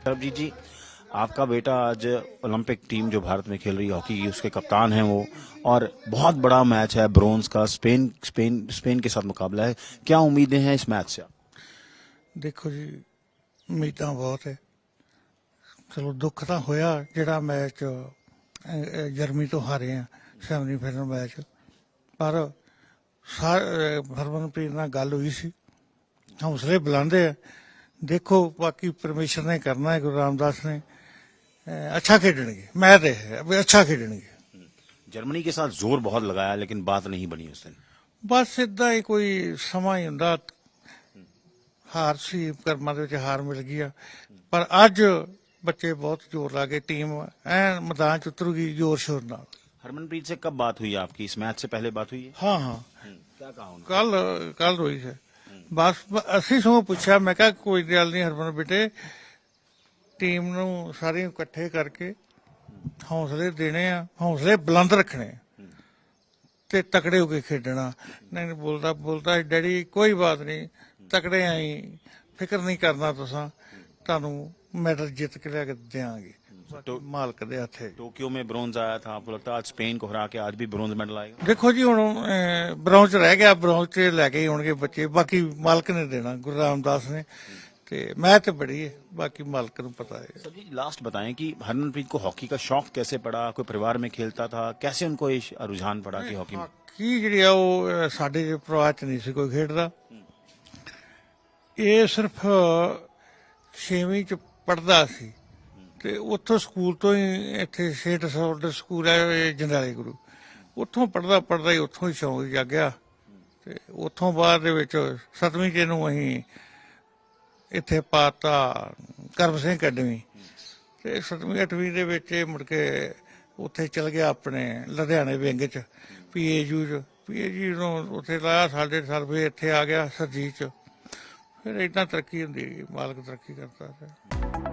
सरबजीत जी आपका बेटा आज ओलंपिक टीम जो भारत में खेल रही है हॉकी की उसके कप्तान हैं वो और बहुत बड़ा मैच है ब्रोंज का स्पेन स्पेन स्पेन के साथ मुकाबला है क्या उम्मीदें हैं इस मैच से ਦੇਖੋ ਜੀ ਉਮੀਦਾਂ ਬਹੁਤ ਹੈ ਚਲੋ ਦੁੱਖ ਤਾਂ ਹੋਇਆ ਜਿਹੜਾ ਮੈਚ ਜਰਮਨੀ ਤੋਂ ਹਾਰੇ ਆ ਸੈਮੀਫਾਈਨਲ ਮੈਚ ਪਰ ਸਾ- ਅਹ ਹਰਮਨਪ੍ਰੀਤ ਨਾਲ ਗੱਲ ਹੋਈ ਸੀ ਹੌਸਲੇ ਬੁਲੰਦੇ ਆ ਦੇਖੋ ਬਾਕੀ ਪਰਮੇਸ਼ਰ ਨੇ ਕਰਨਾ ਹੈ ਗੁਰੂ ਰਾਮਦਾਸ ਨੇ ਅਹ ਅੱਛਾ ਖੇਡਣਗੇ ਮੈਂ ਤੇ ਹੈ ਵੀ ਅੱਛਾ ਖੇਡਣਗੇ जर्मनी के साथ जोर बहुत लगाया लेकिन बात नहीं बनी उस दिन ਬਸ ਇਦਾਂ ਹੀ ਕੋਈ ਸਮਾਂ ਹੀ ਹੁੰਦਾ ਹਾਰ ਸੀ ਕਰਮਾਂ ਦੇ ਵਿੱਚ ਹਾਰ ਮਿਲ ਗਈ ਆ ਪਰ ਅੱਜ ਬੱਚੇ ਬਹੁਤ ਜ਼ੋਰ ਲਾ ਕੇ ਟੀਮ ਐਨ ਮੈਦਾਨ ਚ ਉਤਰੂਗੀ ਜ਼ੋਰ ਸ਼ੋਰ ਨਾਲ हरमनप्रीत से कब बात हुई आपकी इस मैच से पहले बात हुई है ਹਾਂ ਹਾਂ क्या कहा उन्होंने ਕੱਲ ਕੱਲ ਹੋਈ ਹੈ ਬਸ ਅਸੀਂ ਸਗੋਂ ਪੁੱਛਿਆ, ਮੈਂ ਕਿਹਾ ਕੋਈ ਗੱਲ ਨਹੀਂ ਹਰਮਨ ਬੇਟੇ, ਟੀਮ ਨੂੰ ਸਾਰੇ ਇਕੱਠੇ ਕਰਕੇ ਹੌਸਲੇ ਦੇਣੇ ਆ, ਹੌਸਲੇ ਬੁਲੰਦ ਰੱਖਣੇ ਤੇ ਤਕੜੇ ਹੋ ਕੇ ਖੇਡਣਾ। ਨਹੀਂ ਬੋਲਦਾ ਬੋਲਦਾ, ਡੈਡੀ, ਕੋਈ ਬਾਤ ਨਹੀਂ ਤਕੜੇ ਆਈ ਫਿਕਰ ਨਹੀਂ ਕਰਨਾ ਤੁਸੀਂ, ਤੁਹਾਨੂੰ ਮੈਡਲ ਜਿੱਤ ਕੇ ਲਿਆ ਕੇ ਦੇਾਂਗੇ ਮਾਲਕ ਦੇ ਹੱਥੇ टोक्यो में ब्रोंज आया था आपको लगता है आज स्पेन को हरा के आज भी ब्रोंज मेडल आएगा ਦੇਖੋ ਜੀ ਹੁਣ ਅਹ, ਬ੍ਰੌਂਜ਼ ਰਹਿ ਗਿਆ ਬ੍ਰੌਂਜ਼ ਚ ਲੈ ਕੇ ਹੀ ਆਉਣਗੇ ਬੱਚੇ ਬਾਕੀ ਮਾਲਕ ਨੇ ਦੇਣਾ ਗੁਰੂ ਰਾਮਦਾਸ ਨੇ ਤੇ ਮੈਂ ਤੇ ਬੜੀ ਹੈ ਬਾਕੀ ਮਾਲਕ ਨੂੰ ਪਤਾ ਹੈ सर जी लास्ट बताएं कि हरमनप्रीत को हॉकी का शौक कैसे पड़ा कोई परिवार में खेलता था कैसे उनको ये रुझान पड़ा कि हॉकी में ਕੀ ਜਿਹੜੀ ਆ ਉਹ ਅਹ, ਸਾਡੇ ਦੇ ਪਰਿਵਾਰ ਚ ਨਹੀਂ ਸੀ ਕੋਈ ਖੇਡਦਾ ਇਹ ਸਿਰਫ 6ਵੀਂ ਚ ਪੜਦਾ ਸੀ ਤੇ ਉੱਥੋਂ ਸਕੂਲ ਤੋਂ ਹੀ ਇੱਥੇ ਸੇਠ ਸੌਲਡਰ ਸਕੂਲ ਹੈ, ਇਹ ਜੰਡਾਲੇ ਗੁਰੂ। ਉੱਥੋਂ ਪੜਦਾ ਪੜਦਾ ਹੀ ਉੱਥੋਂ ਹੀ ਸ਼ੌਂਕ ਜਾਗਿਆ ਤੇ ਉੱਥੋਂ ਬਾਅਦ ਦੇ ਵਿੱਚ ਸੱਤਵੀਂ ਚ ਨੂੰ ਅਸੀਂ ਇੱਥੇ ਪਾਤਾ ਕਰਮ ਸਿੰਘ ਅਕੈਡਮੀ। ਤੇ ਸੱਤਵੀਂ, ਅੱਠਵੀਂ ਦੇ ਵਿੱਚ ਇਹ ਮੁੜ ਕੇ ਉੱਥੇ ਚਲ ਗਿਆ ਆਪਣੇ ਲੁਧਿਆਣੇ ਵਿੰਗ ਚ, ਪੀਏਯੂ ਚ। ਪੀਏਯੂ ਨੂੰ ਉੱਥੇ ਲਾਇਆ ਸਾਡੇ ਸਾਲ ਫਿਰ ਇੱਥੇ ਆ ਗਿਆ ਸਰਜੀਤ ਚ। ਫਿਰ ਇਦਾਂ ਤਰੱਕੀ ਹੁੰਦੀ ਗਈ ਮਾਲਕ ਤਰੱਕੀ ਕਰਦਾ ਰਿਹਾ।